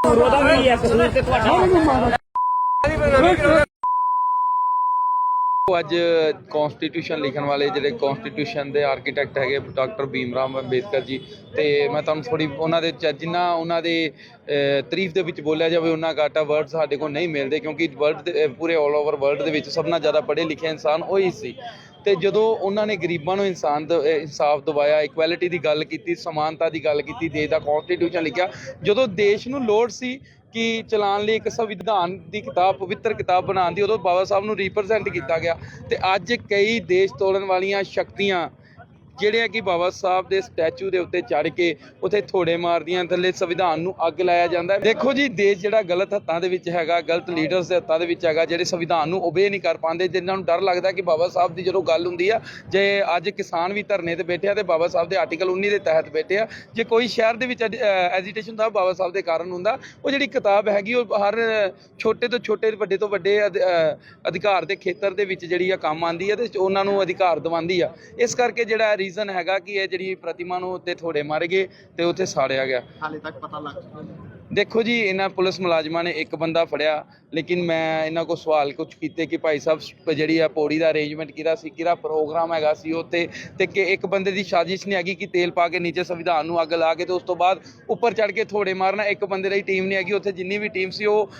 ਆ ਕਸੂਰ ਤੇ ਤੁਹਾਡਾ ਅੱਜ ਕਨਸਟੀਟਿਊਸ਼ਨ ਲਿਖਣ ਵਾਲੇ ਜਿਹੜੇ ਕਨਸਟੀਟਿਊਸ਼ਨ ਦੇ ਆਰਕੀਟੈਕਟ ਹੈਗੇ ਡਾਕਟਰ ਭੀਮਰਾਮ ਅੰਬੇਦਕਰ ਜੀ ਤੇ ਮੈਂ ਤੁਹਾਨੂੰ ਥੋੜੀ ਉਹਨਾਂ ਦੇ ਜਿੰਨਾ ਉਹਨਾਂ ਦੇ ਤਾਰੀਫ ਦੇ ਵਿੱਚ ਬੋਲਿਆ ਜਾਵੇ, ਉਹਨਾਂ ਘਾਟਾ ਵਰਡ ਸਾਡੇ ਕੋਲ ਨਹੀਂ ਮਿਲਦੇ ਕਿਉਂਕਿ ਵਰਲਡ ਪੂਰੇ 올 ਓਵਰ ਵਰਲਡ ਦੇ ਵਿੱਚ ਸਭ ਨਾਲੋਂ ਜ਼ਿਆਦਾ ਪੜ੍ਹੇ ਲਿਖੇ ਇਨਸਾਨ ਉਹੀ ਸੀ। ਤੇ ਜਦੋਂ ਉਹਨਾਂ ਨੇ ਗਰੀਬਾਂ ਨੂੰ ਇਨਸਾਨ ਦ- ਇਨਸਾਫ ਦਿਵਾਇਆ ਇਕੁਐਲਿਟੀ ਦੀ ਗੱਲ ਕੀਤੀ, ਸਮਾਨਤਾ ਦੀ ਗੱਲ ਕੀਤੀ, ਦੇਸ਼ ਦਾ ਕਨਸਟੀਟਿਊਸ਼ਨ ਲਿਖਿਆ, ਜਦੋਂ ਦੇਸ਼ ਨੂੰ ਲੋੜ ਸੀ ਕਿ ਚਲਾਉਣ ਲਈ ਇੱਕ ਸੰਵਿਧਾਨ ਦੀ ਕਿਤਾਬ, ਪਵਿੱਤਰ ਕਿਤਾਬ ਬਣਾਉਣ ਦੀ, ਉਦੋਂ ਬਾਬਾ ਸਾਹਿਬ ਨੂੰ ਰਿਪਰੈਜ਼ੈਂਟ ਕੀਤਾ ਗਿਆ। ਤੇ ਅੱਜ ਕਈ ਦੇਸ਼ ਤੋੜਨ ਵਾਲੀਆਂ ਸ਼ਕਤੀਆਂ ਜਿਹੜੇ ਆ ਕਿ ਬਾਬਾ ਸਾਹਿਬ ਦੇ ਸਟੈਚੂ ਦੇ ਉੱਤੇ ਚੜ ਕੇ ਉੱਥੇ ਥੋੜੇ ਮਾਰਦੀਆਂ, ਥੱਲੇ ਸੰਵਿਧਾਨ ਨੂੰ ਅੱਗ ਲਾਇਆ ਜਾਂਦਾ ਹੈ। ਦੇਖੋ ਜੀ, ਦੇਸ਼ ਜਿਹੜਾ ਗਲਤ ਹੱਥਾਂ ਦੇ ਵਿੱਚ ਹੈਗਾ, ਗਲਤ ਲੀਡਰਸ ਦੇ ਹੱਥਾਂ ਦੇ ਵਿੱਚ ਹੈਗਾ, ਜਿਹੜੇ ਸੰਵਿਧਾਨ ਨੂੰ ਓਬੇ ਨਹੀਂ ਕਰ ਪਾਉਂਦੇ ਜਿਨ੍ਹਾਂ ਨੂੰ ਡਰ ਲੱਗਦਾ ਕਿ ਬਾਬਾ ਸਾਹਿਬ ਦੀ ਜਦੋਂ ਗੱਲ ਹੁੰਦੀ ਆ, ਜੇ ਅੱਜ ਕਿਸਾਨ ਵੀ ਧਰਨੇ ਤੇ ਬੈਠੇ ਆ ਤੇ ਬਾਬਾ ਸਾਹਿਬ ਦੇ ਆਰਟੀਕਲ 19 ਦੇ ਤਹਿਤ ਬੈਠੇ ਆ, ਜੇ ਕੋਈ ਸ਼ਹਿਰ ਦੇ ਵਿੱਚ ਐਜੀਟੇਸ਼ਨ ਦਾ ਬਾਬਾ ਸਾਹਿਬ ਦੇ ਕਾਰਨ ਹੁੰਦਾ, ਉਹ ਜਿਹੜੀ ਕਿਤਾਬ ਹੈਗੀ, ਉਹ ਹਰ ਛੋਟੇ ਤੋਂ ਛੋਟੇ, ਵੱਡੇ ਤੋਂ ਵੱਡੇ ਅਧ- ਅਧਿਕਾਰ ਦੇ ਖੇਤਰ ਦੇ ਵਿੱਚ ਜਿਹੜੀ ਆ ਕੰਮ ਆਂਦੀ ਆ, ਤੇ ਉਹਨਾਂ ਨੂੰ ਅਧਿਕਾਰ ਦਿਵਾਉਂਦੀ ਆ। ਇਸ ਕਰਕੇ ਜਿਹੜਾ ਰੀਜ਼ਨ ਹੈਗਾ ਕਿ ਇਹ ਜਿਹੜੀ ਪ੍ਰਤਿਮਾ ਨੂੰ ਉੱਤੇ ਥੋੜੇ ਮਾਰੇ ਗਏ ਤੇ ਉੱਥੇ ਸਾੜਿਆ ਗਿਆ। ਹਾਲੇ ਤੱਕ ਪਤਾ ਲੱਗ ਚੁੱਕਾ ਦੇਖੋ ਜੀ, ਇਹਨਾਂ ਪੁਲਿਸ ਮੁਲਾਜ਼ਮਾਂ ਨੇ ਇੱਕ ਬੰਦਾ ਫੜਿਆ, ਲੇਕਿਨ ਮੈਂ ਇਹਨਾਂ ਕੋਲ ਸਵਾਲ ਕੁਝ ਕੀਤੇ ਕਿ ਭਾਈ ਸਾਹਿਬ ਜਿਹੜੀ ਆ ਪੌੜੀ ਦਾ ਅਰੇਂਜਮੈਂਟ ਕਿਹਦਾ ਸੀ, ਕਿਹੜਾ ਪ੍ਰੋਗਰਾਮ ਹੈਗਾ ਸੀ ਉੱਤੇ ਤੇ ਕਿ ਇੱਕ ਬੰਦੇ ਦੀ ਸਾਜ਼ਿਸ਼ ਨਹੀਂ ਹੈਗੀ ਕਿ ਤੇਲ ਪਾ ਕੇ ਨੀਚੇ ਸੰਵਿਧਾਨ ਨੂੰ ਅੱਗ ਲਾ ਕੇ ਤੇ ਉਸ ਤੋਂ ਬਾਅਦ ਉੱਪਰ ਚੜ ਕੇ ਥੋੜੇ ਮਾਰਨਾ, ਇੱਕ ਬੰਦੇ ਦੀ ਟੀਮ ਨਹੀਂ ਹੈਗੀ, ਉੱਥੇ ਜਿੰਨੀ ਵੀ ਟੀਮ ਸੀ ਉਹ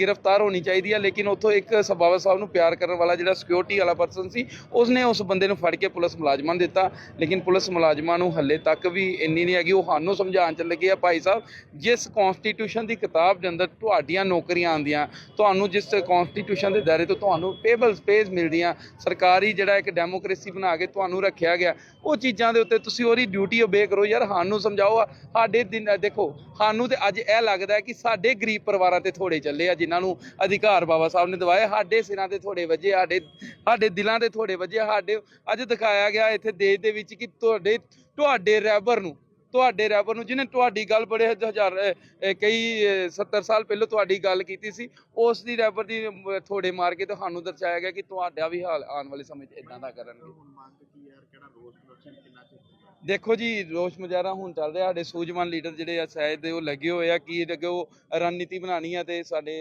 ਗ੍ਰਿਫਤਾਰ ਹੋਣੀ ਚਾਹੀਦੀ ਹੈ ਲੇਕਿਨ ਉੱਥੋਂ ਇੱਕ ਸਬਾਵਾ ਸਾਹਿਬ ਨੂੰ ਪਿਆਰ ਕਰਨ ਵਾਲਾ ਜਿਹੜਾ ਸਿਕਿਉਰਿਟੀ ਵਾਲਾ ਪਰਸਨ ਸੀ, ਉਸਨੇ ਉਸ ਬੰਦੇ ਨੂੰ ਫੜ ਕੇ ਪੁਲਿਸ ਮੁਲਾਜ਼ਮਾਂ ਨੂੰ ਦਿੱਤਾ, ਲੇਕਿਨ ਪੁਲਿਸ ਮੁਲਾਜ਼ਮਾਂ ਨੂੰ ਹੱਲੇ ਤੱਕ ਵੀ ਇੰਨੀ ਨਹੀਂ ਹੈਗੀ, ਉਹ ਸਾਨੂੰ ਸਮਝਾਉਣ ਚ ਲੱਗੇ ਆ ਭਾਈ ਸਾਹਿਬ, ਜਿਸ ਕਨਸਟੀਟਿਊਸ਼ਨ ਦੀ ਕਿਤਾਬ ਦੇ ਅੰਦਰ ਤੁਹਾਡੀਆਂ ਨੌਕਰੀਆਂ ਆਉਂਦੀਆਂ, ਤੁਹਾਨੂੰ ਜਿਸ ਕਨਸਟੀਟਿਊਸ਼ਨ ਦੇ ਦਾਇਰੇ ਤੋਂ ਤੁਹਾਨੂੰ ਪੇਬਲ ਸਪੇਸ ਮਿਲਦੀਆਂ, ਸਰਕਾਰੀ ਜਿਹੜਾ ਇੱਕ ਡੈਮੋਕ੍ਰੇਸੀ ਬਣਾ ਕੇ ਤੁਹਾਨੂੰ ਰੱਖਿਆ ਗਿਆ, ਉਹ ਚੀਜ਼ਾਂ ਦੇ ਉੱਤੇ ਤੁਸੀਂ ਉਹਦੀ ਡਿਊਟੀ ਓਬੇ ਕਰੋ, ਯਾਰ ਸਾਨੂੰ ਸਮਝਾਓ, ਸਾਡੇ ਦਿਨ, ਦੇਖੋ, ਸਾਨੂੰ ਤੇ ਅੱਜ ਇਹ ਲੱਗਦਾ ਕਿ ਸਾਡੇ ਗਰੀਬ ਪਰਿਵਾਰਾਂ ਤੇ ਥੋੜੇ ਚੱਲੇ ਆ, ਜਿਨ੍ਹਾਂ ਨੂੰ ਅਧਿਕਾਰ ਬਾਬਾ ਸਾਹਿਬ ਨੇ ਦਵਾਏ, ਸਾਡੇ ਸਿਰਾਂ ਤੇ ਥੋੜੇ ਵੱਜੇ, ਸਾਡੇ ਸਾਡੇ ਦਿਲਾਂ ਤੇ ਥੋੜੇ ਵੱਜੇ, ਸਾਡੇ, ਅੱਜ ਦਿਖਾਇਆ ਗਿਆ ਇੱਥੇ ਦੇਸ਼ ਦੇ ਵਿੱਚ ਕਿ ਤੁਹਾਡੇ ਤੁਹਾਡੇ ਰੈਬਰ ਨੂੰ ਤੁਹਾਡੇ ਰੈਬਰ ਨੂੰ ਜਿਹਨੇ ਤੁਹਾਡੀ ਗੱਲ ਬੜੇ ਹਜ਼ਾਰ ਕਈ ਅਹ, 70 ਸਾਲ ਪਹਿਲਾਂ ਤੁਹਾਡੀ ਗੱਲ ਕੀਤੀ ਸੀ ਉਸ ਦੀ ਰੈਬਰ ਦੀ ਥੋੜੇ ਮਾਰ ਕੇ ਤੁਹਾਨੂੰ ਦਰਸਾਇਆ ਗਿਆ ਕਿ ਤੁਹਾਡਾ ਵੀ ਹਾਲ ਆਉਣ ਵਾਲੇ ਸਮੇਂ 'ਚ ਇਦਾਂ ਦਾ ਕਰਨਗੇ। ਦੇਖੋ ਜੀ ਰੋਸ਼ ਮੁਜ਼ਾਹਰਾ ਹੁਣ ਚੱਲ ਰਿਹਾ ਸਾਡੇ ਸੂਝਵਾਨ ਲੀਡਰ ਜਿਹੜੇ ਆ ਸ਼ਾਇਦ ਦੇ ਉਹ ਲੱਗੇ ਹੋਏ ਆ ਕੀ ਅੱਗੇ ਉਹ ਰਣਨੀਤੀ ਬਣਾਉਣੀ ਆ ਤੇ ਸਾਡੇ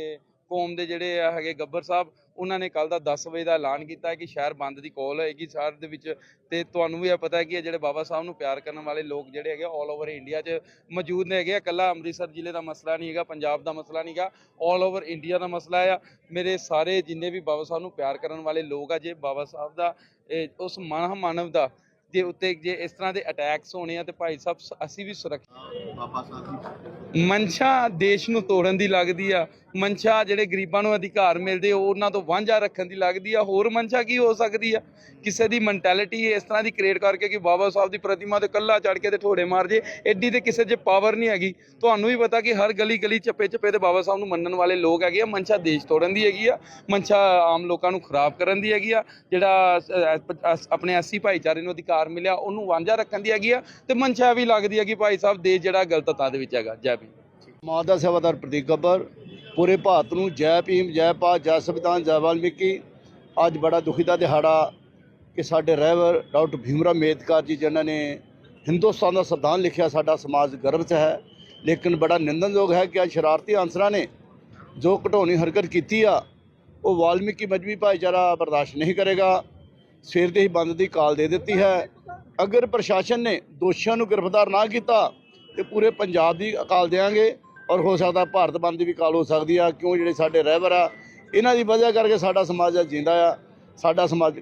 ਕੌਮ ਦੇ ਜਿਹੜੇ ਆ ਹੈਗੇ ਗੱਬਰ ਸਾਹਿਬ ਉਹਨਾਂ ਨੇ ਕੱਲ ਦਾ 10 ਵਜੇ ਦਾ ਐਲਾਨ ਕੀਤਾ ਕਿ ਸ਼ਹਿਰ ਬੰਦ ਦੀ ਕਾਲ ਹੋਏਗੀ ਸ਼ਹਿਰ ਦੇ ਵਿੱਚ ਤੇ ਤੁਹਾਨੂੰ ਵੀ ਇਹ ਪਤਾ ਹੈ ਕਿ ਜਿਹੜੇ ਬਾਬਾ ਸਾਹਿਬ ਨੂੰ ਪਿਆਰ ਕਰਨ ਵਾਲੇ ਲੋਕ ਜਿਹੜੇ ਹੈਗੇ ਆਲ ਓਵਰ ਇੰਡੀਆ 'ਚ ਮੌਜੂਦ ਨੇ ਹੈਗੇ ਆ। ਇਕੱਲਾ ਅੰਮ੍ਰਿਤਸਰ ਜ਼ਿਲ੍ਹੇ ਦਾ ਮਸਲਾ ਨਹੀਂ ਹੈਗਾ, ਪੰਜਾਬ ਦਾ ਮਸਲਾ ਨਹੀਂ ਹੈਗਾ ਆਲ ਓਵਰ ਇੰਡੀਆ ਦਾ ਮਸਲਾ ਆ। ਮੇਰੇ ਸਾਰੇ ਜਿੰਨੇ ਵੀ ਬਾਬਾ ਸਾਹਿਬ ਨੂੰ ਪਿਆਰ ਕਰਨ ਵਾਲੇ ਲੋਕ ਆ, ਜੇ ਬਾਬਾ ਸਾਹਿਬ ਦਾ, ਇਹ ਉਸ ਮਨ ਮਾਨਵ ਦਾ ਦੇ ਉੱਤੇ ਜੇ ਇਸ ਤਰ੍ਹਾਂ ਦੇ ਅਟੈਕਸ ਹੋਣੇ ਆ ਤੇ ਭਾਈ ਸਾਹਿਬ ਅਸੀਂ ਵੀ ਸੁਰੱਖਿਅਤ ਬਾਬਾ ਸਾਹਿਬ ਮਨਸ਼ਾ ਦੇਸ਼ ਨੂੰ ਤੋੜਨ ਦੀ ਲੱਗਦੀ ਆ। ਮਨਸ਼ਾ ਜਿਹੜੇ ਗਰੀਬਾਂ ਨੂੰ ਅਧਿਕਾਰ ਮਿਲਦੇ ਉਹ ਉਹਨਾਂ ਤੋਂ ਵਾਂਝਾ ਰੱਖਣ ਦੀ ਲੱਗਦੀ ਆ। ਹੋਰ ਮਨਸ਼ਾ ਕੀ ਹੋ ਸਕਦੀ ਆ? ਕਿਸੇ ਦੀ ਮੈਂਟੈਲਿਟੀ ਇਸ ਤਰ੍ਹਾਂ ਦੀ ਕ੍ਰੀਏਟ ਕਰਕੇ ਕਿ ਬਾਬਾ ਸਾਹਿਬ ਦੀ ਪ੍ਰਤਿਮਾ ਤੇ ਕੱਲਾ ਚੜ ਕੇ ਤੇ ਠੋੜੇ ਮਾਰ ਜੇ ਐਡੀ ਤੇ ਕਿਸੇ 'ਚ ਪਾਵਰ ਨਹੀਂ ਹੈਗੀ। ਤੁਹਾਨੂੰ ਵੀ ਪਤਾ ਕਿ ਹਰ ਗਲੀ ਗਲੀ ਚੱਪੇ ਚੱਪੇ ਤੇ ਬਾਬਾ ਸਾਹਿਬ ਨੂੰ ਮੰਨਣ ਵਾਲੇ ਲੋਕ ਹੈਗੇ ਆ। ਮਨਸ਼ਾ ਦੇਸ਼ ਤੋੜਨ ਦੀ ਹੈਗੀ ਆ। ਮਨਸ਼ਾ ਆਮ ਲੋਕਾਂ ਨੂੰ ਖਰਾਬ ਕਰਨ ਦੀ ਹੈਗੀ ਆ। ਜਿਹੜਾ ਆਪਣੇ ਐਸੀ ਭਾਈਚਾਰੇ ਨੂੰ ਅਧਿਕਾਰ ਮਿਲਿਆ, ਉਹਨੂੰ ਵਾਂਝਾ ਰੱਖਣ ਦੀ ਹੈਗੀ ਆ ਤੇ ਮਨਸ਼ਾ ਵੀ ਲੱਗਦੀ ਹੈ ਕਿ ਭਾਈ ਸਾਹਿਬ ਦੇਸ਼ ਜਿਹੜਾ ਗਲਤ ਹੱਥਾਂ ਦੇ ਵਿੱਚ ਹੈਗਾ। ਜੈ ਭੀਮ। ਮਾਂ ਦਾ ਸੇਵਾਦਾਰ ਪ੍ਰਦੀਪ ਗੱਬਰ, ਪੂਰੇ ਭਾਰਤ ਨੂੰ ਜੈ ਭੀਮ, ਜੈ ਭਾਰਤ, ਜੈ ਸੰਵਿਧਾਨ, ਜੈ ਵਾਲਮੀਕੀ। ਅੱਜ ਬੜਾ ਦੁਖੀ ਦਾ ਦਿਹਾੜਾ ਕਿ ਸਾਡੇ ਰਹਿਬਰ ਡਾਕਟਰ ਭੀਮਰਾ ਅੰਬੇਦਕਰ ਜੀ, ਜਿਨ੍ਹਾਂ ਨੇ ਹਿੰਦੁਸਤਾਨ ਦਾ ਸੰਵਿਧਾਨ ਲਿਖਿਆ, ਸਾਡਾ ਸਮਾਜ ਗਰਵ 'ਚ ਹੈ। ਲੇਕਿਨ ਬੜਾ ਨਿੰਦਨਯੋਗ ਹੈ ਕਿ ਅੱਜ ਸ਼ਰਾਰਤੀ ਅਨਸਰਾਂ ਨੇ ਜੋ ਘਟਾਉਣੀ ਹਰਕਤ ਕੀਤੀ ਆ, ਉਹ ਵਾਲਮੀਕੀ ਮਜਬੀ ਭਾਈਚਾਰਾ ਬਰਦਾਸ਼ਤ ਨਹੀਂ ਕਰੇਗਾ। ਸਵੇਰ ਦੇ ਹੀ ਬੰਦ ਦੀ ਕਾਲ ਦੇ ਦਿੱਤੀ ਹੈ। ਅਗਰ ਪ੍ਰਸ਼ਾਸਨ ਨੇ ਦੋਸ਼ੀਆਂ ਨੂੰ ਗ੍ਰਿਫਤਾਰ ਨਾ ਕੀਤਾ, ਤੇ ਪੂਰੇ ਪੰਜਾਬ ਦੀ ਕਾਲ ਦੇਵਾਂਗੇ ਔਰ ਹੋ ਸਕਦਾ ਭਾਰਤ ਬੰਦ ਦੀ ਵੀ ਕਾਲ ਹੋ ਸਕਦੀ ਆ, ਕਿਉਂ ਜਿਹੜੇ ਸਾਡੇ ਰਹਿਬਰ ਆ, ਇਹਨਾਂ ਦੀ ਵਜ੍ਹਾ ਕਰਕੇ ਸਾਡਾ ਸਮਾਜ ਅੱਜ ਜਿੰਦਾ ਆ, ਸਾਡਾ ਸਮਾਜ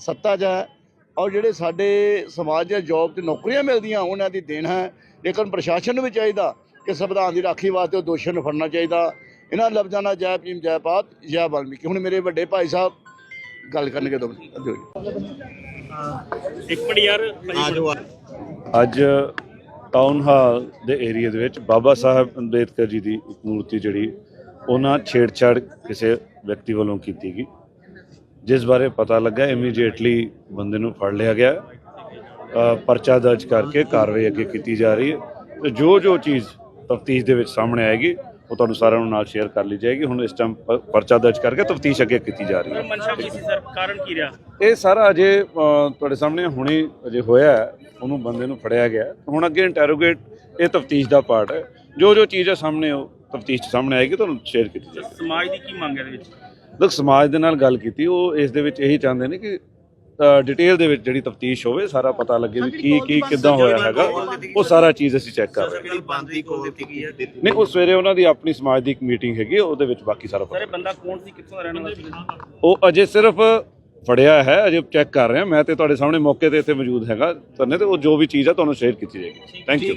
ਸੱਤਾ 'ਚ ਹੈ ਔਰ ਜਿਹੜੇ ਸਾਡੇ ਸਮਾਜ 'ਚ ਜੌਬ ਤੇ ਨੌਕਰੀਆਂ ਮਿਲਦੀਆਂ, ਉਹਨਾਂ ਦੀ ਦੇਣ ਹੈ। ਲੇਕਿਨ ਪ੍ਰਸ਼ਾਸਨ ਨੂੰ ਵੀ ਚਾਹੀਦਾ ਕਿ ਸੰਵਿਧਾਨ ਦੀ ਰਾਖੀ ਵਾਸਤੇ ਉਹ ਦੋਸ਼ੀਆਂ ਨੂੰ ਫੜਨਾ ਚਾਹੀਦਾ। ਇਹਨਾਂ ਲਫ਼ਜ਼ਾਂ ਨਾਲ ਜੈ ਭੀਮ, ਜੈ ਪਾਤ ਜੈ ਵਾਲਮੀਕੀ। ਹੁਣ ਮੇਰੇ ਵੱਡੇ ਭਾਈ ਸਾਹਿਬ ਗੱਲ ਕਰਨਗੇ ਦੋ ਦਿਓ ਜੀ ਇੱਕ ਮਿੰਟ ਯਾਰ ਆਜੋ ਅੱਜ ਟਾਊਨ ਹਾਲ ਦੇ ਏਰੀਆ ਦੇ ਵਿੱਚ ਬਾਬਾ ਸਾਹਿਬ ਅੰਬੇਦਕਰ ਜੀ ਦੀ ਇੱਕ ਮੂਰਤੀ ਜਿਹੜੀ ਉਹਨਾਂ ਛੇੜਛਾੜ ਕਿਸੇ ਵਿਅਕਤੀ ਵੱਲੋਂ ਕੀਤੀ ਗਈ। ਜਿਸ ਬਾਰੇ ਪਤਾ ਲੱਗਾ ਇਮੀਡੀਏਟਲੀ ਬੰਦੇ ਨੂੰ ਫੜ ਲਿਆ ਗਿਆ। ਪਰਚਾ ਦਰਜ ਕਰਕੇ ਕਾਰਵਾਈ ਅੱਗੇ ਕੀਤੀ ਜਾ ਰਹੀ ਹੈ। ਤੇ ਜੋ ਜੋ ਚੀਜ਼ ਤਫਤੀਸ਼ ਦੇ ਵਿੱਚ ਸਾਹਮਣੇ ਆਏਗੀ ਉਹ ਤੁਹਾਨੂੰ ਸਾਰਿਆਂ ਨੂੰ ਨਾਲ ਸ਼ੇਅਰ ਕਰ ਲਈ ਜਾਏਗੀ। ਹੁਣ ਇਸ ਟਾਈਮ ਪਰਚਾ ਦਰਜ ਕਰਕੇ ਤਫਤੀਸ਼ ਅੱਗੇ ਕੀਤੀ ਜਾ ਰਹੀ ਹੈ। ਮਨਸ਼ਾ ਕੀ ਸੀ ਸਰ? ਕਾਰਨ ਕੀ ਰਿਹਾ? ਇਹ ਸਾਰਾ ਅਜੇ ਤੁਹਾਡੇ ਸਾਹਮਣੇ ਹੁਣੇ ਅਜੇ ਹੋਇਆ। ਉਹਨੂੰ ਬੰਦੇ ਨੂੰ ਫੜਿਆ ਗਿਆ ਹੁਣ ਅੱਗੇ ਇੰਟਰੋਗੇਟ ਇਹ ਤਫਤੀਸ਼ ਦਾ ਪਾਰਟ ਹੈ। ਜੋ ਜੋ ਚੀਜ਼ ਹੈ ਸਾਹਮਣੇ ਉਹ ਤਫਤੀਸ਼ ਸਾਹਮਣੇ ਆਏਗੀ ਤੁਹਾਨੂੰ ਸ਼ੇਅਰ ਕੀਤੀ ਜਾਏਗੀ। ਸਮਾਜ ਦੀ ਕੀ ਮੰਗ ਹੈ ਇਹਦੇ ਵਿੱਚ? ਲੋਕ ਸਮਾਜ ਦੇ ਨਾਲ ਗੱਲ ਕੀਤੀ। ਉਹ ਇਸ ਦੇ ਵਿੱਚ ਇਹੀ ਚਾਹੁੰਦੇ ਨੇ ਕਿ ਡਿਟੇਲ ਦੇ ਵਿੱਚ ਜਿਹੜੀ ਤਫਤੀਸ਼ ਹੋਵੇ ਸਾਰਾ ਪਤਾ ਲੱਗੇ ਵੀ ਕੀ ਕੀ ਕਿੱਦਾਂ ਹੋਇਆ ਹੈਗਾ। ਉਹ ਸਾਰਾ ਚੀਜ਼ ਅਸੀਂ ਚੈੱਕ ਕਰ ਰਹੇ ਹਾਂ। ਜਿਹੜੀ ਬੰਦੀ ਕੋਲ ਦਿੱਤੀ ਗਈ ਹੈ ਨਹੀਂ ਉਹ ਸਵੇਰੇ ਉਹਨਾਂ ਦੀ ਆਪਣੀ ਸਮਾਜ ਦੀ ਇੱਕ ਮੀਟਿੰਗ ਹੈਗੀ ਉਹਦੇ ਵਿੱਚ ਬਾਕੀ ਸਾਰਾ ਪਤਾ ਇਹ ਬੰਦਾ ਕੌਣ ਸੀ? ਕਿੱਥੋਂ ਦਾ ਰਹਿਣ ਵਾਲਾ ਸੀ? ਉਹ ਅਜੇ ਸਿਰਫ ਫੜਿਆ ਹੈ ਅਜੇ ਚੈੱਕ ਕਰ ਰਹੇ ਹਾਂ। ਮੈਂ ਤੇ ਤੁਹਾਡੇ ਸਾਹਮਣੇ ਮੌਕੇ ਤੇ ਇੱਥੇ ਮੌਜੂਦ ਹੈਗਾ। ਕਰਨੇ ਤੇ ਉਹ ਜੋ ਵੀ ਚੀਜ਼ ਹੈ ਤੁਹਾਨੂੰ ਸ਼ੇਅਰ ਕੀਤੀ ਜਾਏਗੀ। Thank you